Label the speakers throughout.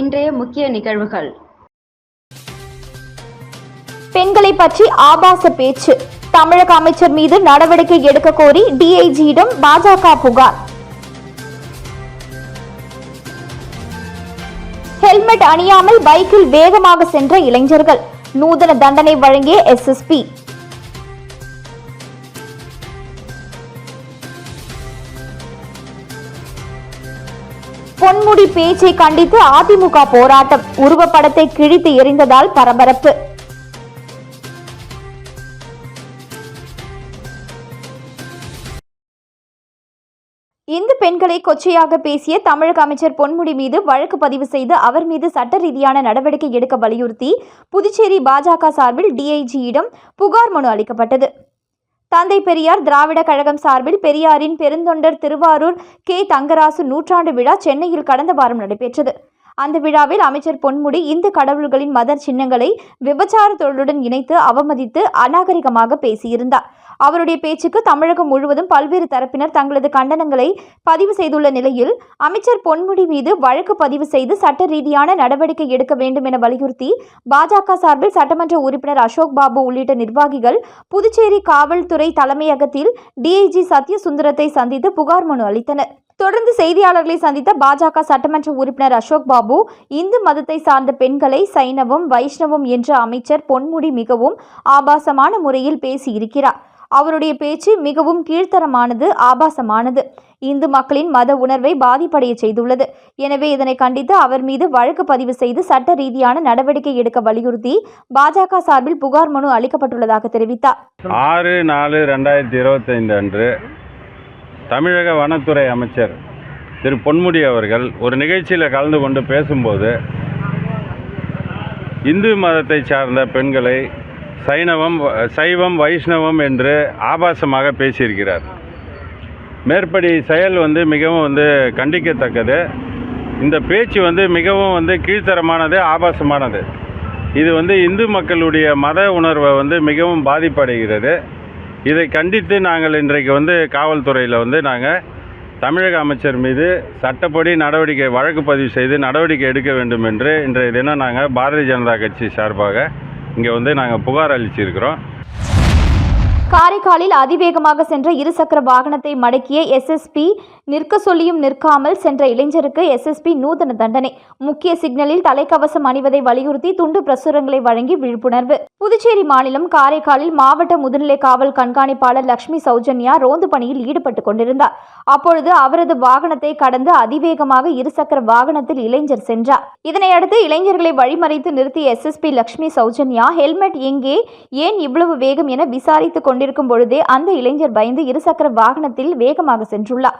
Speaker 1: இன்றைய முக்கிய நிகழ்வுகள்.
Speaker 2: பெண்களை பற்றி ஆபாச பேச்சு. தமிழக அமைச்சர் மீது நடவடிக்கை எடுக்க கோரி டிஐஜியிடம் பாஜக புகார். ஹெல்மெட் அணியாமல் பைக்கில் வேகமாக சென்ற இளைஞர்கள். நூதன தண்டனை வழங்கிய எஸ்எஸ்பி பொன்முடி பேச்சை கண்டித்து அதிமுக போராட்டம். உருவப்படத்தை கிழித்து எறிந்ததால் பரபரப்பு. பெண்களை கொச்சையாக பேசிய தமிழக அமைச்சர் பொன்முடி மீது வழக்கு பதிவு செய்து அவர் மீது சட்ட ரீதியான நடவடிக்கை எடுக்க வலியுறுத்தி புதுச்சேரி பாஜக சார்பில் டிஐஜியிடம் புகார் மனு அளிக்கப்பட்டது. தந்தை பெரியார் திராவிட கழகம் சார்பில் பெரியாரின் பெருந்தொண்டர் திருவாரூர் கே தங்கராசு நூற்றாண்டு விழா சென்னையில் கடந்த வாரம் நடைபெற்றது. அந்த விழாவில் அமைச்சர் பொன்முடி இந்து கடவுள்களின் மதர் சின்னங்களை விபச்சார தொழிலுடன் இணைத்து அவமதித்து அநாகரிகமாக பேசியிருந்தார். அவருடைய பேச்சுக்கு தமிழகம் முழுவதும் பல்வேறு தரப்பினர் தங்களது கண்டனங்களை பதிவு செய்துள்ள நிலையில் அமைச்சர் பொன்முடி மீது வழக்கு பதிவு செய்து சட்ட ரீதியான நடவடிக்கை எடுக்க வேண்டும் என வலியுறுத்தி பாஜக சார்பில் சட்டமன்ற உறுப்பினர் அசோக் பாபு உள்ளிட்ட நிர்வாகிகள் புதுச்சேரி காவல்துறை தலைமையகத்தில் டிஐஜி சத்யசுந்தரத்தை சந்தித்து புகார் மனு அளித்தனர். தொடர்ந்து செய்தியாளர்களை சந்தித்த பாஜக சட்டமன்ற உறுப்பினர் அசோக் பாபு இந்து மதத்தை சார்ந்த பெண்களை சைனவம் வைஷ்ணவம் என்ற அமைச்சர் பொன்முடி மிகவும் ஆபாசமான முறையில் பேசியிருக்கிறார். அவருடைய பேச்சு மிகவும் கீழ்த்தரமானது ஆபாசமானது. இந்து மக்களின் மத உணர்வை பாதிப்படைய செய்துள்ளது. எனவே இதனை கண்டித்து அவர் மீது வழக்கு பதிவு செய்து சட்ட ரீதியான நடவடிக்கை எடுக்க வலியுறுத்தி பாஜக சார்பில் புகார் மனு அளிக்கப்பட்டுள்ளதாக தெரிவித்தார்.
Speaker 3: ஆறு நாலு ரெண்டாயிரத்தி இருபத்தைந்து அன்று தமிழக வனத்துறை அமைச்சர் திரு பொன்முடி அவர்கள் ஒரு நிகழ்ச்சியில் கலந்து கொண்டு பேசும்போது இந்து மதத்தை சார்ந்த பெண்களை சைனவம் சைவம் வைஷ்ணவம் என்று ஆபாசமாக பேசியிருக்கிறார். மேற்படி செயல் வந்து மிகவும் வந்து கண்டிக்கத்தக்கது. இந்த பேச்சு வந்து மிகவும் வந்து கீழ்த்தரமானது ஆபாசமானது. இது வந்து இந்து மக்களுடைய மத உணர்வை வந்து மிகவும் பாதிப்படைகிறது. இதை கண்டித்து நாங்கள் இன்றைக்கு வந்து காவல்துறையில் வந்து நாங்கள் தமிழக அமைச்சர் மீது சட்டப்படி நடவடிக்கை வழக்கு பதிவு செய்து நடவடிக்கை எடுக்க வேண்டும் என்று இன்றைய தினம் நாங்கள் பாரதிய ஜனதா கட்சி சார்பாக இங்கே வந்து நாங்கள் புகார் அளிச்சிருக்கிறோம்.
Speaker 2: காரைக்காலில் அதிவேகமாக சென்ற இருசக்கர வாகனத்தை மடக்கிய எஸ்எஸ்பி நிற்க சொல்லியும் நிற்காமல் சென்ற இளைஞருக்கு எஸ்எஸ்பி நூதன தண்டனை. முக்கிய சிக்னலில் தலைக்கவசம் அணிவதை வலியுறுத்தி துண்டு பிரசுரங்களை வழங்கி விழிப்புணர்வு. புதுச்சேரி மாநிலம் காரைக்காலில் மாவட்ட முதுநிலை காவல் கண்காணிப்பாளர் லட்சுமி சௌஜன்யா ரோந்து பணியில் ஈடுபட்டுக் கொண்டிருந்தார். அப்பொழுது அவரது வாகனத்தை கடந்து அதிவேகமாக இருசக்கர வாகனத்தில் இளைஞர் சென்றார். இதனையடுத்து இளைஞர்களை வழிமறைத்து நிறுத்திய எஸ்எஸ்பி லட்சுமி சௌஜன்யா ஹெல்மெட் எங்கே? ஏன் இவ்வளவு வேகம்? என விசாரித்துக் கொண்டிருக்கும் பொழுதே அந்த இளைஞர் பயந்து இருசக்கர வாகனத்தில் வேகமாக சென்றுள்ளார்.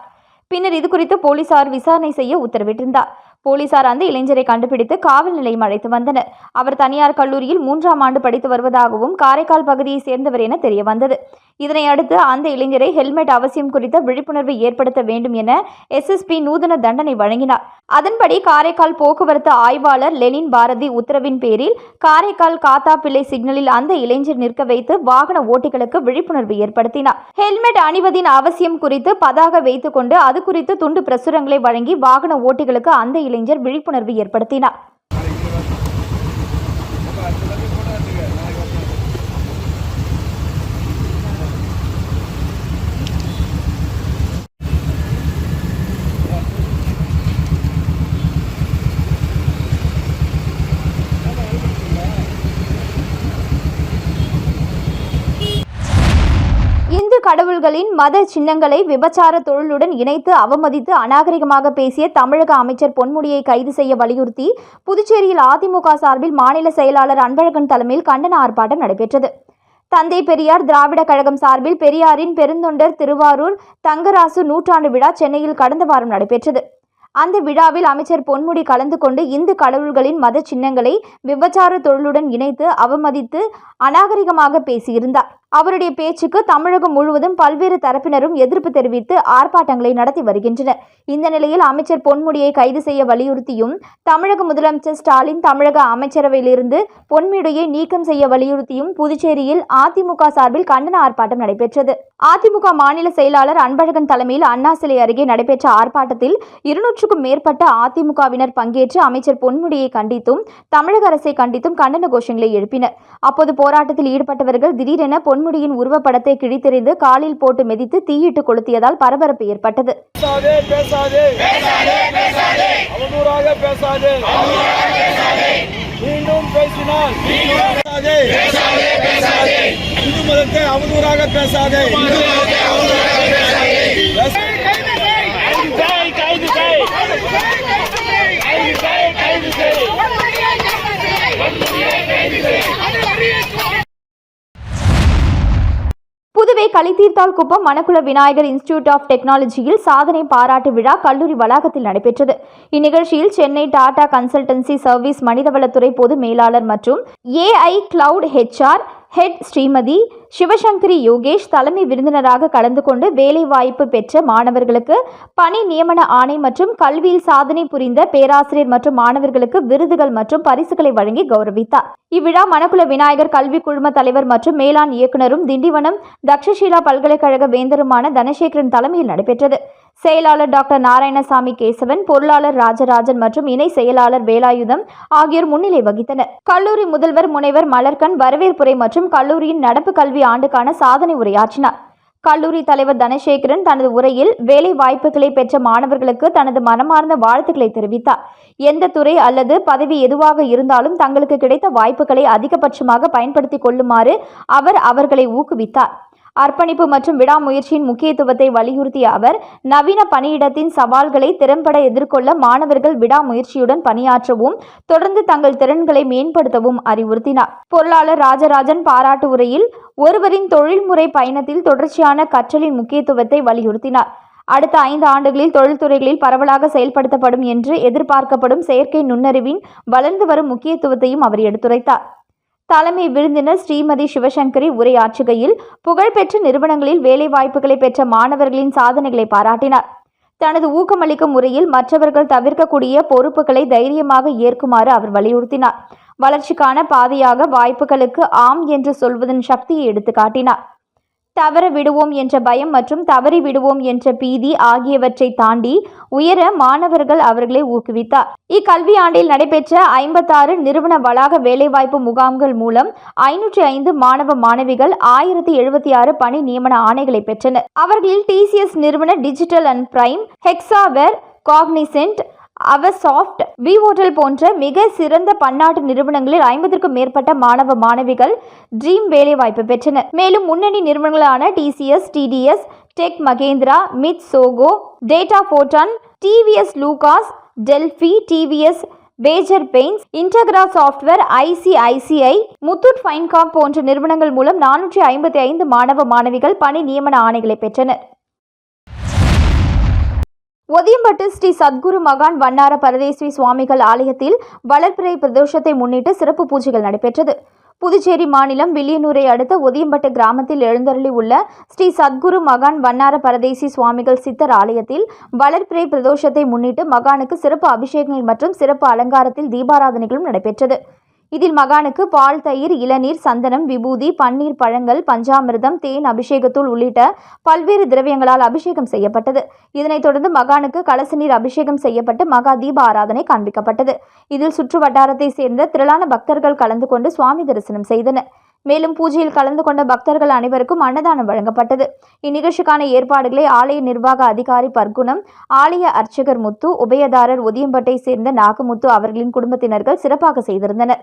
Speaker 2: பின்னர் இது குறித்து போலீசார் விசாரணை செய்ய உத்தரவிட்டிருந்தார். போலீசார் அந்த இளைஞரை கண்டுபிடித்து காவல் நிலையம் அழைத்து வந்தனர். அவர் தனியார் கல்லூரியில் மூன்றாம் ஆண்டு படித்து வருவதாகவும் காரைக்கால் பகுதியை சேர்ந்தவர் என தெரிய வந்தது. இதனை அடுத்து அந்த இளைஞரை ஹெல்மெட் அவசியம் குறித்த விழிப்புணர்வு ஏற்படுத்த வேண்டும் என எஸ்எஸ்பி நூதன தண்டனை வழங்கினார். அதன்படி காரைக்கால் போக்குவரத்து ஆய்வாளர் லெனின் பாரதி உத்தரவின் பேரில் காரைக்கால் காத்தாப்பிள்ளை சிக்னலில் அந்த இளைஞர் நிற்க வைத்து வாகன ஓட்டிகளுக்கு விழிப்புணர்வு ஏற்படுத்தினார். ஹெல்மெட் அணிவதின் அவசியம் குறித்து பதாக வைத்துக்கொண்டு அது குறித்து துண்டு பிரசுரங்களை வழங்கி வாகன ஓட்டிகளுக்கு அந்த இளைஞர் விழிப்புணர்வு ஏற்படுத்தினார் இந்து கடவுள்களின் மத சின்னங்களை விபச்சார தொழிலுடன் இணைத்து அவமதித்து அநாகரிகமாக பேசிய தமிழக அமைச்சர் பொன்முடியை கைது செய்ய வலியுறுத்தி புதுச்சேரியில் அதிமுக சார்பில் மாநில செயலாளர் அன்பழகன் தலைமையில் கண்டன ஆர்ப்பாட்டம் நடைபெற்றது. தந்தை பெரியார் திராவிட கழகம் சார்பில் பெரியாரின் பெருந்தொண்டர் திருவாரூர் தங்கராசு நூற்றாண்டு விழா சென்னையில் கடந்த வாரம் நடைபெற்றது. அந்த விழாவில் அமைச்சர் பொன்முடி கலந்து கொண்டு இந்து கடவுள்களின் மத சின்னங்களை விபச்சார தொழிலுடன் இணைத்து அவமதித்து அநாகரிகமாக பேசியிருந்தார். அவருடைய பேச்சுக்கு தமிழகம் முழுவதும் பல்வேறு தரப்பினரும் எதிர்ப்பு தெரிவித்து ஆர்ப்பாட்டங்களை நடத்தி வருகின்றனர். இந்த நிலையில் அமைச்சர் பொன்முடியை கைது செய்ய வலியுறுத்தியும் தமிழக முதலமைச்சர் ஸ்டாலின் தமிழக அமைச்சரவையிலிருந்து பொன்முடியை நீக்கம் செய்ய வலியுறுத்தியும் புதுச்சேரியில் அதிமுக சார்பில் கண்டன ஆர்ப்பாட்டம் நடைபெற்றது. அதிமுக மாநில செயலாளர் அன்பழகன் தலைமையில் அண்ணா சிலை அருகே நடைபெற்ற ஆர்ப்பாட்டத்தில் இருநூற்று நூற்றுக்கும் மேற்பட்ட அதிமுகவினர் பங்கேற்று அமைச்சர் பொன்முடியை கண்டித்தும் தமிழக அரசை கண்டித்தும் கண்டன கோஷங்களை எழுப்பினர். அப்போது போராட்டத்தில் ஈடுபட்டவர்கள் திடீரென பொன்முடியின் உருவப்படத்தை கிழித்தெறிந்து காலில் போட்டு மிதித்து தீயிட்டு கொளுத்தியதால் பரபரப்பு ஏற்பட்டது.
Speaker 1: பேசாதே பேசாதே. பேசாதே. மீண்டும் பேசினால். பேசாதே இந்து மதத்தை அவதூறாக பேசாதே கைது செய், கைது செய். கைது செய், கைது செய்.
Speaker 2: புதுவை கலித்தீர்த்தால் குப்பம் மணக்குள விநாயகர் இன்ஸ்டிடியூட் ஆஃப் டெக்னாலஜியில் சாதனை பாராட்டு விழா கல்லூரி வளாகத்தில் நடைபெற்றது. இந்நிகழ்ச்சியில் சென்னை டாடா கன்சல்டன்சி சர்வீஸ் மனிதவளத்துறை பொது மேலாளர் மற்றும் AI cloud HR head Srimathi Sivasankari Yogesh தலைமை விருந்தினராக கலந்து கொண்டு வேலைவாய்ப்பு பெற்ற மாணவர்களுக்கு பணி நியமன ஆணை மற்றும் கல்வியில் சாதனை புரிந்த பேராசிரியர் மற்றும் மாணவர்களுக்கு விருதுகள் மற்றும் பரிசுகளை வழங்கி கௌரவித்தார். இவ்விழா மணக்குள விநாயகர் கல்வி குழும தலைவர் மற்றும் மேலாண் இயக்குனரும் திண்டிவனம் தக்ஷஷீலா பல்கலைக்கழக வேந்தருமான தனசேகரன் தலைமையில் நடைபெற்றது. செயலாளர் டாக்டர் நாராயணசாமி கேசவன் பொருளாளர் ராஜராஜன் மற்றும் இணை செயலாளர் வேலாயுதம் ஆகியோர் முன்னிலை வகித்தனர். கல்லூரி முதல்வர் முனைவர் மலர்கண் வரவேற்புரை மற்றும் கல்லூரியின் நடப்பு கல்வி ஆண்டுக்கான சாதனை உரையாற்றினார். கல்லூரி தலைவர் தனசேகரன் தனது உரையில் வேலை வாய்ப்புகளை பெற்ற மாணவர்களுக்கு தனது மனமார்ந்த வாழ்த்துக்களை தெரிவித்தார். எந்த துறை அல்லது பதவி எதுவாக இருந்தாலும் தங்களுக்கு கிடைத்த வாய்ப்புகளை அதிகபட்சமாக பயன்படுத்திக் கொள்ளுமாறு அவர் அவர்களை ஊக்குவித்தார். அர்ப்பணிப்பு மற்றும் விடாமுயற்சியின் முக்கியத்துவத்தை வலியுறுத்திய அவர் நவீன பணியிடத்தின் சவால்களை திறம்பட எதிர்கொள்ள மாணவர்கள் விடாமுயற்சியுடன் பணியாற்றவும் தொடர்ந்து தங்கள் திறன்களை மேம்படுத்தவும் அறிவுறுத்தினார். பொருளாளர் ராஜராஜன் பாராட்டு உரையில் ஒருவரின் தொழில்முறை பயணத்தில் தொடர்ச்சியான கற்றலின் முக்கியத்துவத்தை வலியுறுத்தினார். அடுத்த ஐந்து ஆண்டுகளில் தொழில்துறைகளில் பரவலாக செயல்படுத்தப்படும் என்று எதிர்பார்க்கப்படும் செயற்கை நுண்ணறிவின் வளர்ந்து வரும் முக்கியத்துவத்தையும் அவர் எடுத்துரைத்தார். தலைமை விருந்தினர் ஸ்ரீமதி சிவசங்கரி உரையாற்றுகையில் புகழ்பெற்ற நிறுவனங்களில் வேலைவாய்ப்புகளை பெற்ற மாணவர்களின் சாதனைகளை பாராட்டினார். தனது ஊக்கமளிக்கும் முறையில் மற்றவர்கள் தவிர்க்கக்கூடிய பொறுப்புகளை தைரியமாக ஏற்குமாறு அவர் வலியுறுத்தினார். வளர்ச்சிக்கான பாதையாக வாய்ப்புகளுக்கு ஆம் என்று சொல்வதன் சக்தியை எடுத்துக்காட்டினார். தவற விடுவோம் என்ற பயம் மற்றும் தவறி விடுவோம் என்ற பீதி ஆகியவற்றை தாண்டி உயர மாணவர்கள் அவர்களை ஊக்குவித்தார். இக்கல்வியாண்டில் நடைபெற்ற ஐம்பத்தாறு நிறுவன வளாக வேலைவாய்ப்பு முகாம்கள் மூலம் ஐநூற்றி ஐந்து மாணவ மாணவிகள் ஆயிரத்தி எழுபத்தி ஆறு பணி நியமன ஆணைகளை பெற்றனர். அவர்களில் டிசிஎஸ் நிறுவன digital and prime Hexaware Cognizant அவசாஃப்ட் V hotel போன்ற மிக சிறந்த பன்னாட்டு நிறுவனங்களில் ஐம்பதற்கும் மேற்பட்ட மாணவ மாணவிகள் ட்ரீம் வேலைவாய்ப்பு பெற்றனர். மேலும் முன்னணி நிறுவனங்களான TCS TDS tech Mahindra myth Zoho data photon TVS Lucas Delphi TVS pager பெயின்ஸ் இன்டகிரா சாஃப்ட்வேர் ஐசிஐசிஐ முத்தூட் ஃபைன்காம் போன்ற நிறுவனங்கள் மூலம் நானூற்றி ஐம்பத்தி ஐந்து மாணவ மாணவிகள் பணி நியமன ஆணைகளை பெற்றனர். ஒதியம்பட்டு ஸ்ரீ சத்குரு மகான் வண்ணார பரதேஸ்வரி சுவாமிகள் ஆலயத்தில் வளர்பிறை பிரதோஷத்தை முன்னிட்டு சிறப்பு பூஜைகள் நடைபெற்றது. புதுச்சேரி மாநிலம் வில்லியனூரை அடுத்த ஒதியம்பட்டு கிராமத்தில் எழுந்தருளி உள்ள ஸ்ரீ சத்குரு மகான் வண்ணார பரதேசி சுவாமிகள் சித்தர் ஆலயத்தில் வளர்பிறை பிரதோஷத்தை முன்னிட்டு மகானுக்கு சிறப்பு அபிஷேகங்கள் மற்றும் சிறப்பு அலங்காரத்தில் தீபாராதனைகளும் நடைபெற்றது. இதில் மகானுக்கு பால் தயிர் இளநீர் சந்தனம் விபூதி பன்னீர் பழங்கள் பஞ்சாமிர்தம் தேன் அபிஷேகத்தூள் உள்ளிட்ட பல்வேறு திரவியங்களால் அபிஷேகம் செய்யப்பட்டது. இதனைத் தொடர்ந்து மகானுக்கு கலச நீர் அபிஷேகம் செய்யப்பட்டு மகா தீப ஆராதனை காண்பிக்கப்பட்டது. இதில் சுற்று வட்டாரத்தை சேர்ந்த திரளான பக்தர்கள் கலந்து கொண்டு சுவாமி தரிசனம் செய்தனர். மேலும் பூஜையில் கலந்து கொண்ட பக்தர்கள் அனைவருக்கும் அன்னதானம் வழங்கப்பட்டது. இந்நிகழ்ச்சிக்கான ஏற்பாடுகளை ஆலய நிர்வாக அதிகாரி பர்குணம் ஆலய அர்ச்சகர் முத்து உபயதாரர் ஒதியம்பட்டை சேர்ந்த நாகமுத்து அவர்களின் குடும்பத்தினர்கள் சிறப்பாக செய்திருந்தனர்.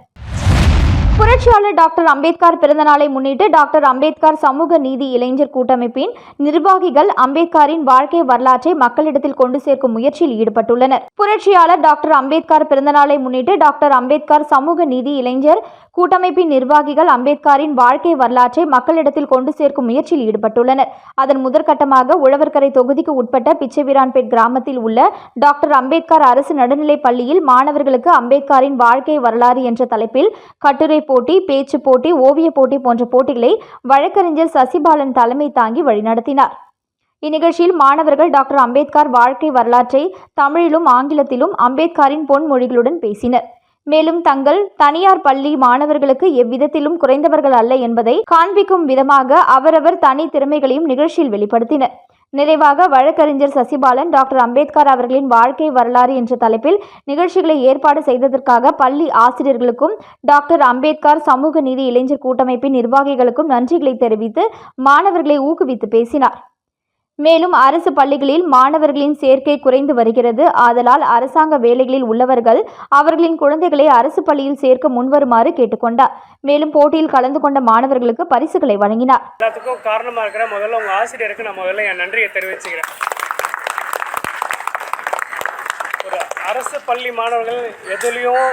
Speaker 2: புரட்சியாளர் டாக்டர் அம்பேத்கர் பிறந்தநாளை முன்னிட்டு டாக்டர் அம்பேத்கர் சமூக நீதி இளைஞர் கூட்டமைப்பின் நிர்வாகிகள் அம்பேத்கரின் வாழ்க்கை வரலாற்றை மக்களிடத்தில் கொண்டு சேர்க்கும் முயற்சியில் ஈடுபட்டுள்ளனர். புரட்சியாளர் டாக்டர் அம்பேத்கர் பிறந்தநாளை முன்னிட்டு டாக்டர் அம்பேத்கர் சமூக நீதி இளைஞர் கூட்டமைப்பின் நிர்வாகிகள் அம்பேத்கரின் வாழ்க்கை வரலாற்றை மக்களிடத்தில் கொண்டு சேர்க்கும் முயற்சியில் ஈடுபட்டுள்ளனர். அதன் முதற்கட்டமாக உழவர்கரை தொகுதிக்கு உட்பட்ட பிச்சைவீரான்பேட் கிராமத்தில் உள்ள டாக்டர் அம்பேத்கர் அரசு நடுநிலைப் பள்ளியில் மாணவர்களுக்கு அம்பேத்கரின் வாழ்க்கை வரலாறு என்ற தலைப்பில் கட்டுரை போட்டி பேச்சு போட்டி ஓவிய போட்டி போன்ற போட்டிகளை வழக்கறிஞர் சசிபாலன் தலைமை தாங்கி வழிநடத்தினார். இந்நிகழ்ச்சியில் மாணவர்கள் டாக்டர் அம்பேத்கர் வாழ்க்கை வரலாற்றை தமிழிலும் ஆங்கிலத்திலும் அம்பேத்கரின் பொன்மொழிகளுடன் பேசினர். மேலும் தங்கள் தனியார் பள்ளி மாணவர்களுக்கு எவ்விதத்திலும் குறைந்தவர்கள் அல்ல என்பதை காண்பிக்கும் விதமாக அவரவர் தனி திறமைகளையும் நிகழ்ச்சியில் வெளிப்படுத்தினர். நிறைவாக வழக்கறிஞர் சசிபாலன் டாக்டர் அம்பேத்கர் அவர்களின் வாழ்க்கை வரலாறு என்ற தலைப்பில் நிகழ்ச்சிகளை ஏற்பாடு செய்ததற்காக பள்ளி ஆசிரியர்களுக்கும் டாக்டர் அம்பேத்கர் சமூக நீதி இளைஞர் கூட்டமைப்பின் நிர்வாகிகளுக்கும் நன்றிகளை தெரிவித்து மாணவர்களை ஊக்குவித்து பேசினார். மேலும் அரசு பள்ளிகளில் மாணவர்களின் சேர்க்கை குறைந்து வருகிறது. ஆதலால் அரசாங்க வேலைகளில் உள்ளவர்கள் அவர்களின் குழந்தைகளை அரசு பள்ளியில் சேர்க்க முன்வருமாறு கேட்டுக்கொண்டார். மேலும் போட்டியில் கலந்து கொண்ட மாணவர்களுக்கு பரிசுகளை வழங்கினார்.
Speaker 4: எல்லாத்துக்கும் காரணமாக இருக்கிற முதல்ல உங்கள் ஆசிரியருக்கு நான் முதல்ல என் நன்றியை தெரிவிச்சுக்கிறேன். ஒரு அரசு பள்ளி மாணவர்கள் எதுலேயும்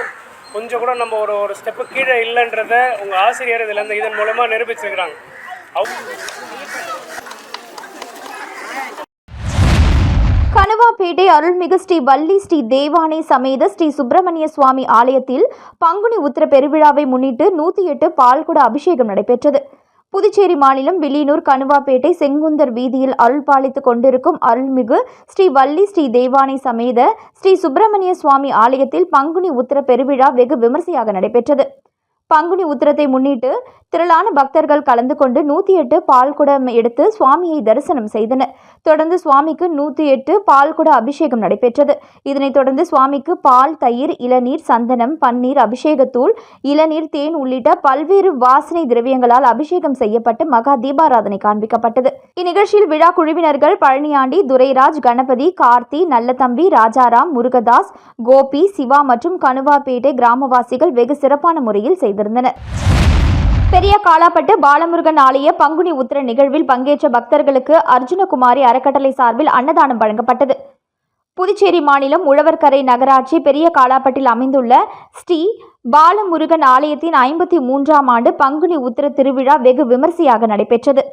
Speaker 4: கொஞ்சம் கூட நம்ம ஒரு ஒரு ஸ்டெப்பு கீழே இல்லைன்றத உங்கள் ஆசிரியர் இதில் இருந்து இதன் மூலமாக நிரூபிச்சிருக்கிறாங்க. அவங்க
Speaker 2: கனுவாப்பேட்டை அருள்மிகு ஸ்ரீ வள்ளி ஸ்ரீ தேவானை சமேத ஸ்ரீ சுப்பிரமணிய சுவாமி ஆலயத்தில் பங்குனி உத்திர பெருவிழாவை முன்னிட்டு நூற்றி எட்டு பால்குட அபிஷேகம் நடைபெற்றது. புதுச்சேரி மாநிலம் வில்லியனூர் கனுவாப்பேட்டை செங்குந்தர் வீதியில் அருள் பாலித்துக் கொண்டிருக்கும் அருள்மிகு ஸ்ரீ வள்ளி ஸ்ரீ தேவானை சமேத ஸ்ரீ சுப்பிரமணிய சுவாமி ஆலயத்தில் பங்குனி உத்திர பெருவிழா வெகு விமர்சையாக நடைபெற்றது. பங்குனி உத்திரத்தை முன்னிட்டு திரளான பக்தர்கள் கலந்து கொண்டு நூற்றி எட்டு பால்குடம் எடுத்து சுவாமியை தரிசனம் செய்தனர். தொடர்ந்து சுவாமிக்கு நூற்றி எட்டு பால்குட அபிஷேகம் நடைபெற்றது. இதனைத் தொடர்ந்து சுவாமிக்கு பால் தயிர் இளநீர் சந்தனம் பன்னீர் அபிஷேகத்தூள் இளநீர் தேன் உள்ளிட்ட பல்வேறு வாசனை திரவியங்களால் அபிஷேகம் செய்யப்பட்டு மகா தீபாராதனை காண்பிக்கப்பட்டது. இந்நிகழ்ச்சியில் விழா குழுவினர்கள் பழனியாண்டி துரைராஜ் கணபதி கார்த்தி நல்லதம்பி ராஜாராம் முருகதாஸ் கோபி சிவா மற்றும் கனுவாப்பேட்டை கிராமவாசிகள் வெகு சிறப்பான முறையில் செய்தனர். செய்திருந்தனர் பெரிய காலாப்பட்டு பாலமுருகன் ஆலய பங்குனி உத்திர நிகழ்வில் பங்கேற்ற பக்தர்களுக்கு அர்ஜுனகுமாரி அறக்கட்டளை சார்பில் அன்னதானம் வழங்கப்பட்டது. புதுச்சேரி மாநிலம் உழவர்கரை நகராட்சி பெரிய காலாப்பட்டில் அமைந்துள்ள ஸ்ரீ பாலமுருகன் ஆலயத்தின் ஐம்பத்தி மூன்றாம் ஆண்டு பங்குனி உத்திர திருவிழா வெகு விமர்சையாக நடைபெற்றது.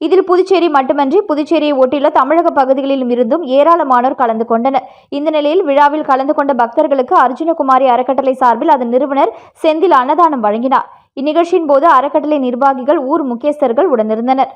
Speaker 2: இதில் புதுச்சேரி மட்டுமன்றி புதுச்சேரியை ஒட்டியுள்ள தமிழக பகுதிகளிலும் இருந்தும் ஏராளமானோர் கலந்து கொண்டனர். இந்த நிலையில் விழாவில் கலந்து கொண்ட பக்தர்களுக்கு அர்ஜுனகுமாரி அறக்கட்டளை சார்பில் அதன் நிறுவனர் செந்தில் அன்னதானம் வழங்கினார். இந்நிகழ்ச்சியின் போது அறக்கட்டளை நிர்வாகிகள் ஊர் முக்கியஸ்தர்கள் உடனிருந்தனர்.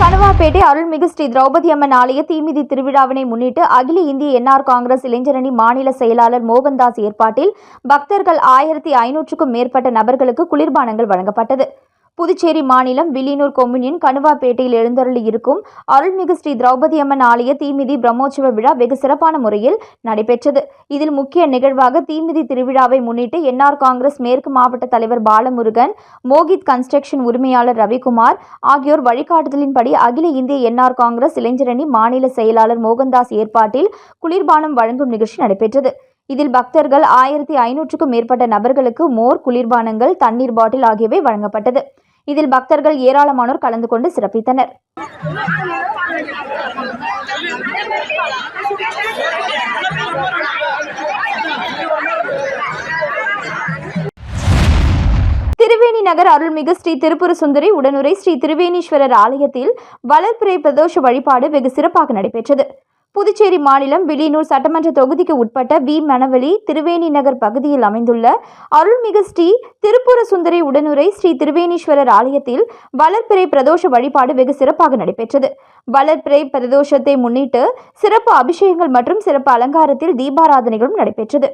Speaker 2: கனுவாப்பேட்டை அருள்மிகு ஸ்ரீ திரௌபதி அம்மன் ஆலய தீமிதி திருவிழாவினை முன்னிட்டு அகில இந்திய என்ஆர் காங்கிரஸ் இளைஞரணி மாநில செயலாளர் மோகன்தாஸ் ஏற்பாட்டில் பக்தர்கள் ஆயிரத்தி ஐநூற்றுக்கும் மேற்பட்ட நபர்களுக்கு குளிர்பானங்கள் வழங்கப்பட்டது. புதுச்சேரி மாநிலம் வில்லியனூர் கொம்யூனியன் கனுவாப்பேட்டையில் எழுந்தருளி இருக்கும் அருள்மிகு ஸ்ரீ திரௌபதி அம்மன் ஆலய தீமிதி பிரம்மோற்சவ விழா வெகு சிறப்பான முறையில் நடைபெற்றது. இதில் முக்கிய நிகழ்வாக தீமிதி திருவிழாவை முன்னிட்டு என்ஆர் காங்கிரஸ் மேற்கு மாவட்ட தலைவர் பாலமுருகன் மோகித் கன்ஸ்ட்ரக்ஷன் உரிமையாளர் ரவிக்குமார் ஆகியோர் வழிகாட்டுதலின்படி அகில இந்திய என்ஆர் காங்கிரஸ் இளைஞரணி மாநில செயலாளர் மோகன்தாஸ் ஏற்பாட்டில் குளிர்பானம் வழங்கும் நிகழ்ச்சி நடைபெற்றது. இதில் பக்தர்கள் ஆயிரத்தி ஐநூற்றுக்கும் மேற்பட்ட நபர்களுக்கு மோர் குளிர்பானங்கள் தண்ணீர் பாட்டில் ஆகியவை வழங்கப்பட்டது. இதில் பக்தர்கள் ஏராளமானோர் கலந்து கொண்டு சிறப்பித்தனர். திருவேணி நகர் அருள்மிகு ஸ்ரீ திருப்புர சுந்தரி உடனுரை ஸ்ரீ திருவேணீஸ்வரர் ஆலயத்தில் வளர்பிறை பிரதோஷ வழிபாடு வெகு சிறப்பாக நடைபெற்றது. புதுச்சேரி மாநிலம் வில்லியனூர் சட்டமன்ற தொகுதிக்கு உட்பட்ட வி. மணவெளி திருவேணி நகர் பகுதியில் அமைந்துள்ள அருள்மிகு ஸ்ரீ திருப்புர சுந்தரி உடனுரை ஸ்ரீ திருவேணீஸ்வரர் ஆலயத்தில் வளர்பிறை பிரதோஷ வழிபாடு வெகு சிறப்பாக நடைபெற்றது. வளர்பிறை பிரதோஷத்தை முன்னிட்டு சிறப்பு அபிஷேகங்கள் மற்றும் சிறப்பு அலங்காரத்தில் தீபாராதனைகளும் நடைபெற்றது.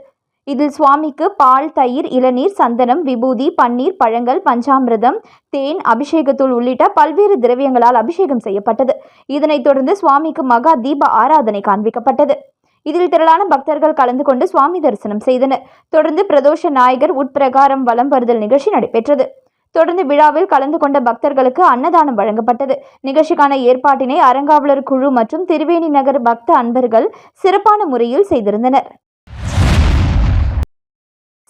Speaker 2: இதில் சுவாமிக்கு பால் தயிர் இளநீர் சந்தனம் விபூதி பன்னீர் பழங்கள் பஞ்சாமிரதம் தேன் அபிஷேகத்தூள் உள்ளிட்ட பல்வேறு திரவியங்களால் அபிஷேகம் செய்யப்பட்டது. இதனைத் தொடர்ந்து சுவாமிக்கு மகா தீப ஆராதனை காண்பிக்கப்பட்டது. இதில் திரளான பக்தர்கள் கலந்து கொண்டு சுவாமி தரிசனம் செய்தனர். தொடர்ந்து பிரதோஷ நாயகர் உட்பிரகாரம் வலம் வருதல் நிகழ்ச்சி நடைபெற்றது. தொடர்ந்து விழாவில் கலந்து கொண்ட பக்தர்களுக்கு அன்னதானம் வழங்கப்பட்டது. நிகழ்ச்சிக்கான ஏற்பாட்டினை அறங்காவலர் குழு மற்றும் திருவேணி நகர் பக்த அன்பர்கள் சிறப்பான முறையில் செய்திருந்தனர்.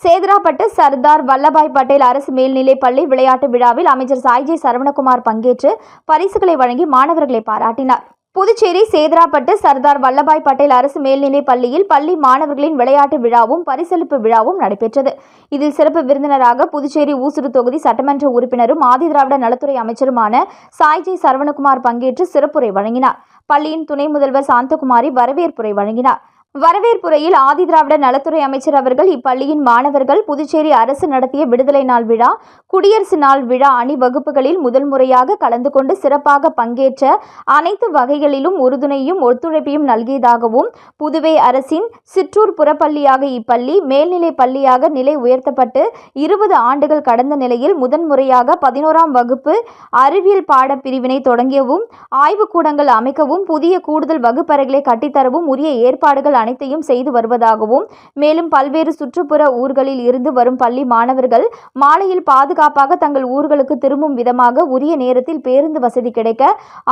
Speaker 2: சேதராப்பட்டு சர்தார் வல்லபாய் பட்டேல் அரசு மேல்நிலைப் பள்ளி விளையாட்டு விழாவில் அமைச்சர் சாய்ஜி சரவணகுமார் பங்கேற்று பரிசுகளை வழங்கி மாணவர்களை பாராட்டினார். புதுச்சேரி சேதராப்பட்டு சர்தார் வல்லபாய் பட்டேல் அரசு மேல்நிலைப் பள்ளியில் பள்ளி மாணவர்களின் விளையாட்டு விழாவும் பரிசளிப்பு விழாவும் நடைபெற்றது. இதில் சிறப்பு விருந்தினராக புதுச்சேரி ஊசுடு தொகுதி சட்டமன்ற உறுப்பினரும் ஆதிதிராவிட நலத்துறை அமைச்சருமான சாய்ஜி சரவணகுமார் பங்கேற்று சிறப்புரை வழங்கினார். பள்ளியின் துணை முதல்வர் சாந்தகுமாரி வரவேற்புரை வழங்கினார். வரவேற்புரையில் ஆதிதிராவிட நலத்துறை அமைச்சர் அவர்கள் இப்பள்ளியின் மாணவர்கள் புதுச்சேரி அரசு நடத்திய விடுதலை நாள் விழா குடியரசு நாள் விழா அணிவகுப்புகளில் முதல் முறையாக கலந்து கொண்டு சிறப்பாக பங்கேற்ற அனைத்து வகைகளிலும் உறுதுணையும் ஒத்துழைப்பையும் நல்கியதாகவும் புதுவை அரசின் சிற்றூர் புறப்பள்ளியாக இப்பள்ளி மேல்நிலை பள்ளியாக நிலை உயர்த்தப்பட்டு இருபது ஆண்டுகள் கடந்த நிலையில் முதன்முறையாக பதினோராம் வகுப்பு அறிவியல் பாடப் பிரிவினை தொடங்கியவும் ஆய்வுக்கூடங்கள் அமைக்கவும் புதிய கூடுதல் வகுப்பறைகளை கட்டித்தரவும் உரிய ஏற்பாடுகள் அனைத்தையும் செய்து வருவதாகவும் மேலும் பல்வேறு சுற்றுப்புற ஊர்களில் இருந்து வரும் பள்ளி மாணவர்கள் மாலையில் பாதுகாப்பாக தங்கள் ஊர்களுக்கு திரும்பும் விதமாக உரிய நேரத்தில் பேருந்து வசதி கிடைக்க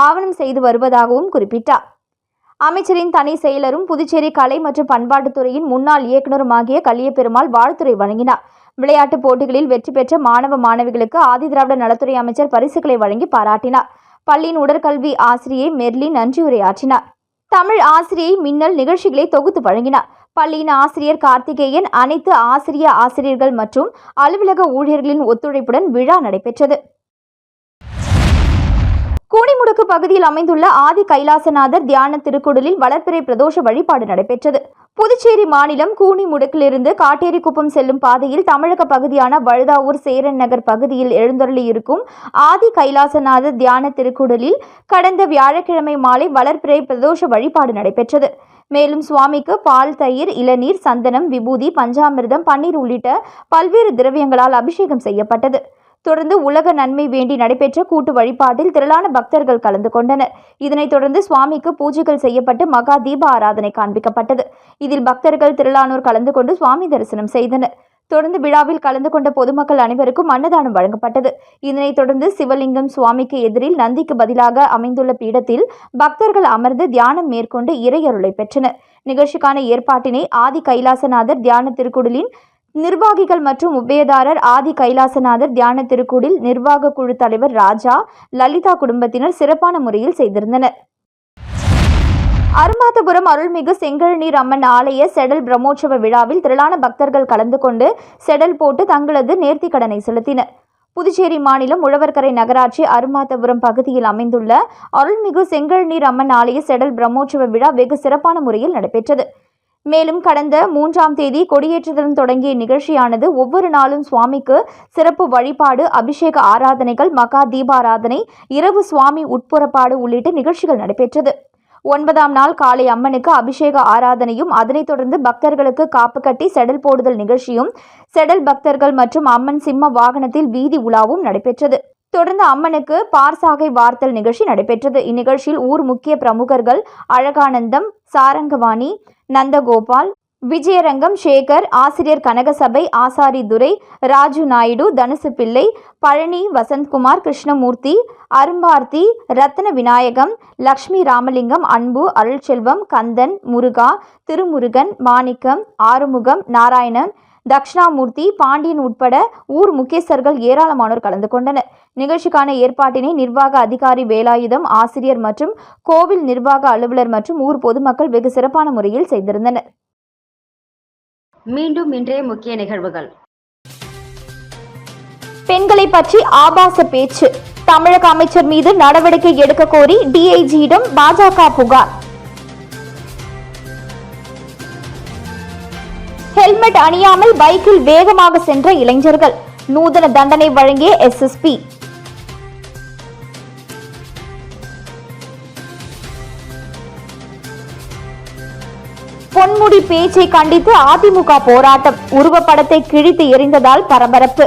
Speaker 2: ஆவணம் செய்து வருவதாகவும் குறிப்பிட்டார். அமைச்சரின் தனி செயலரும் புதுச்சேரி கலை மற்றும் பண்பாட்டுத்துறையின் முன்னாள் இயக்குநருமாகிய கலியபெருமாள் வாழ்த்துறை வழங்கினார். விளையாட்டுப் போட்டிகளில் வெற்றி பெற்ற மாணவ மாணவிகளுக்கு ஆதிதிராவிட நலத்துறை அமைச்சர் பரிசுகளை வழங்கி பாராட்டினார். பள்ளியின் உடற்கல்வி ஆசிரியை மெர்லி நன்றியுரையாற்றினார். தமிழ் ஆசிரியை மின்னல் நிகழ்ச்சிகளை தொகுத்து வழங்கினார். பள்ளியின் ஆசிரியர் கார்த்திகேயன் அனைத்து ஆசிரிய ஆசிரியர்கள் மற்றும் அலுவலக ஊழியர்களின் ஒத்துழைப்புடன் விழா நடைபெற்றது. கூனிமுடுக்கு பகுதியில் அமைந்துள்ள ஆதி கைலாசநாதர் தியான திருக்குடலில் வளர்ப்பிறை பிரதோஷ வழிபாடு நடைபெற்றது. புதுச்சேரி மாநிலம் கூனிமுடுக்கிலிருந்து காட்டேரிக்குப்பம் செல்லும் பாதையில் தமிழக பகுதியான வழுதாவூர் சேரன் நகர் பகுதியில் எழுந்தருளி இருக்கும் ஆதி கைலாசநாதர் தியான திருக்குடலில் கடந்த வியாழக்கிழமை மாலை வளர்ப்பிறை பிரதோஷ வழிபாடு நடைபெற்றது. மேலும் சுவாமிக்கு பால் தயிர் இளநீர் சந்தனம் விபூதி பஞ்சாமிர்தம் பன்னீர் உள்ளிட்ட பல்வேறு திரவியங்களால் அபிஷேகம் செய்யப்பட்டது. தொடர்ந்து உலக நன்மை வேண்டி நடைபெற்ற கூட்டு வழிபாட்டில் திரளான பக்தர்கள் கலந்து கொண்டனர். இதனைத் தொடர்ந்து சுவாமிக்கு பூஜைகள் செய்யப்பட்டு மகா தீப ஆராதனை காண்பிக்கப்பட்டது. இதில் பக்தர்கள் திரளானோர் கலந்து கொண்டு சுவாமி தரிசனம் செய்தனர். தொடர்ந்து விழாவில் கலந்து கொண்ட பொதுமக்கள் அனைவருக்கும் அன்னதானம் வழங்கப்பட்டது. இதனைத் தொடர்ந்து சிவலிங்கம் சுவாமிக்கு எதிரில் நந்திக்கு பதிலாக அமைந்துள்ள பீடத்தில் பக்தர்கள் அமர்ந்து தியானம் மேற்கொண்டு இறையருளை பெற்றனர். நிகழ்ச்சிக்கான ஏற்பாட்டினை ஆதி கைலாசநாதர் தியான திருக்குடலின் நிர்வாகிகள் மற்றும் உபயதாரர் ஆதி கைலாசநாதர் தியான திருக்கூடில் நிர்வாக குழு தலைவர் ராஜா லலிதா குடும்பத்தினர் சிறப்பான முறையில் செய்திருந்தனர். அரும்பாத்தபுரம் அருள்மிகு செங்கழநீர் அம்மன் ஆலய செடல் பிரம்மோற்சவ விழாவில் திரளான பக்தர்கள் கலந்து கொண்டு செடல் போட்டு தங்களது நேர்த்திக் கடனை செலுத்தினர். புதுச்சேரி மாநிலம் உழவர்கரை நகராட்சி அருமாத்தபுரம் பகுதியில் அமைந்துள்ள அருள்மிகு செங்கழநீர் அம்மன் ஆலய செடல் பிரம்மோற்சவ விழா வெகு சிறப்பான முறையில் நடைபெற்றது. மேலும் கடந்த மூன்றாம் தேதி கொடியேற்றத்துடன் தொடங்கிய நிகழ்ச்சியானது ஒவ்வொரு நாளும் சுவாமிக்கு சிறப்பு வழிபாடு அபிஷேக ஆராதனைகள் மகா தீபாராதனை இரவு சுவாமி உட்புறப்பாடு உள்ளிட்ட நிகழ்ச்சிகள் நடைபெற்றது. ஒன்பதாம் நாள் காலை அம்மனுக்கு அபிஷேக ஆராதனையும் அதனைத் தொடர்ந்து பக்தர்களுக்கு காப்பு கட்டி செடல் போடுதல் நிகழ்ச்சியும் செடல் பக்தர்கள் மற்றும் அம்மன் சிம்ம வாகனத்தில் வீதி உலாவும் நடைபெற்றது. தொடர்ந்து அம்மனுக்கு பார்சாகை வார்த்தல் நிகழ்ச்சி நடைபெற்றது. இந்நிகழ்ச்சியில் ஊர் முக்கிய பிரமுகர்கள் அழகானந்தம் சாரங்கவாணி நந்தகோபால் விஜயரங்கம் சேகர் ஆசிரியர் கனகசபை ஆசாரி துரை ராஜு நாயுடு தனுசு பிள்ளை பழனி வசந்த்குமார் கிருஷ்ணமூர்த்தி அரும்பார்த்தி ரத்ன விநாயகம் லக்ஷ்மி ராமலிங்கம் அன்பு அருள்செல்வம் கந்தன் முருகா திருமுருகன் மாணிக்கம் ஆறுமுகம் நாராயணன் தக்ஷணாமூர்த்தி பாண்டியன் உட்பட ஊர் முக்கியஸ்தர்கள் ஏராளமானோர் கலந்து கொண்டனர். நிகழ்ச்சிக்கான ஏற்பாட்டினை நிர்வாக அதிகாரி வேலாயுதம் ஆசிரியர் மற்றும் கோவில் நிர்வாக அலுவலர் மற்றும் ஊர் பொதுமக்கள் வெகு சிறப்பான முறையில் செய்திருந்தனர்.
Speaker 1: மீண்டும் இன்றைய முக்கிய நிகழ்வுகள்.
Speaker 2: பெண்களை பற்றி ஆபாச பேச்சு. தமிழக அமைச்சர் மீது நடவடிக்கை எடுக்க கோரி டிஐஜியிடம் பாஜக புகார். ஹெல்மெட் அணியாமல் பைக்கில் வேகமாக சென்ற இளைஞர்கள். நூதன தண்டனை வழங்கிய எஸ்எஸ்பி பொன்முடி பேச்சை கண்டித்து அதிமுக போராட்டம். உருவப்படத்தை கிழித்து எறிந்ததால் பரபரப்பு.